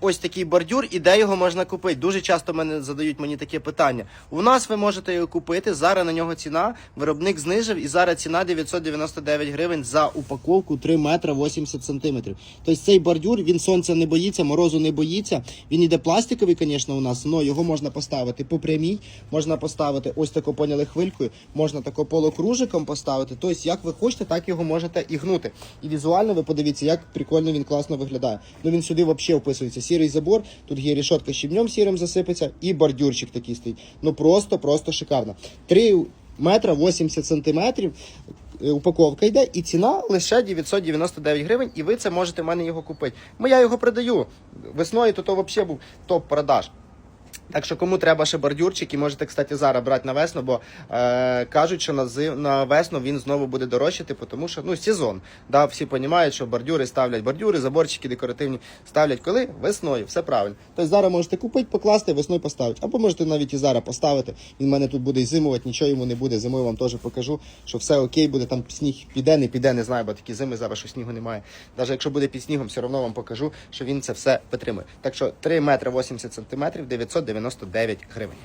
ось такий бордюр і де його можна купити? Дуже часто мене задають мені таке питання. У нас ви можете його купити. Зараз на нього ціна. Виробник знижив і зараз ціна 999 гривень за упаковку 3 метра 80 сантиметрів. Тобто цей бордюр він сонця не боїться, морозу не боїться. Він іде пластиковий, звісно, у нас, але його можна поставити по прямій, можна поставити ось тако поняли хвилькою, можна тако полукружиком поставити. Тобто, як ви хочете, так його можете і гнути. І візуально ви подивіться, як прикольно він класно виглядає. Ну він сюди взагалі вписується. Сірий забор, тут є рішотка щебнем сірим засипеться, і бордюрчик такий стоїть. Ну просто, просто шикарно. 3 метра 80 сантиметрів. е, Упаковка йде, і ціна лише 999 гривень, і ви це можете в мене його купити. Ми я його продаю. Весною то, то взагалі був топ-продаж. Так що кому треба ще бордюрчик, і можете, кстати, зараз брати на весну, бо е, кажуть, що на, зи- на весну він знову буде дорожчати, тому що ну, сезон. Да, всі розуміють, що бордюри ставлять бордюри, заборчики декоративні ставлять коли? Весною, все правильно. Тобто зараз можете купити, покласти, весною поставити. Або можете навіть і зараз поставити. Він в мене тут буде і зимувати, нічого йому не буде. Зимою вам теж покажу, що все окей буде. Там сніг піде, не піде, не знаю, бо такі зими зараз, що снігу немає. Навіть якщо буде під снігом, все одно вам покажу, що він це все витримує. Так що 3 метри 80 сантиметрів 999 гривень.